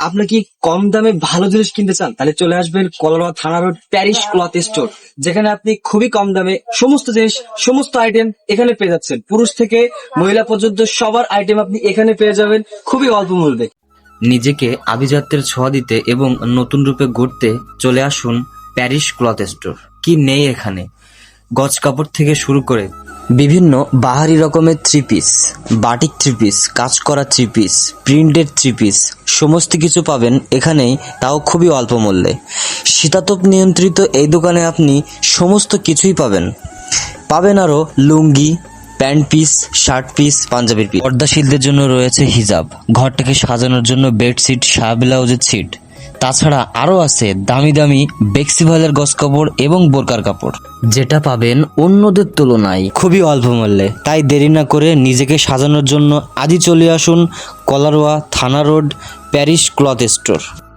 আপনি কি কম দামে ভালো জিনিস কিনতে চান? তাহলে চলে আসবেন কলোরা থানা রোড প্যারিস ক্লথ স্টোর যেখানে আপনি খুবই কম দামে সমস্ত জিনিস সমস্ত আইটেম এখানে পেয়ে যাচ্ছেন। পুরুষ থেকে মহিলা পর্যন্ত সবার আইটেম আপনি এখানে পেয়ে যাবেন খুবই অল্প মূল্যে। নিজেকে আভিজাত্যের ছোঁয়া দিতে এবং নতুন রূপে গড়তে চলে আসুন প্যারিস ক্লথ স্টোর। কি নেই এখানে? গজ কাপড় থেকে শুরু করে বিভিন্ন বাহারি রকমের three piece batik three piece কাজ করা three piece printed three piece সমস্ত কিছু পাবেন এখানেই, তাও খুবই অল্প মূল্যে। শীতাতপ নিয়ন্ত্রিত এই দোকানে আপনি সমস্ত কিছুই পাবেন। পাবেন আরও lungi pant piece shirt piece পাঞ্জাবির পিস পর্দাশীলদের জন্য রয়েছে হিজাব। ঘরটাকে সাজানোর জন্য বেডশিট শাহ ব্লাউজের সিট তাছাড়া আরও আছে দামি দামি বেক্সিভালের গস কাপড় এবং বোরকার কাপড়। যেটা পাবেন অন্যদের তুলনায় খুবই অল্প মূল্যে। তাই দেরি না করে নিজেকে সাজানোর জন্য আজই চলে আসুন কলারোয়া থানা রোড, প্যারিস ক্লথ স্টোর।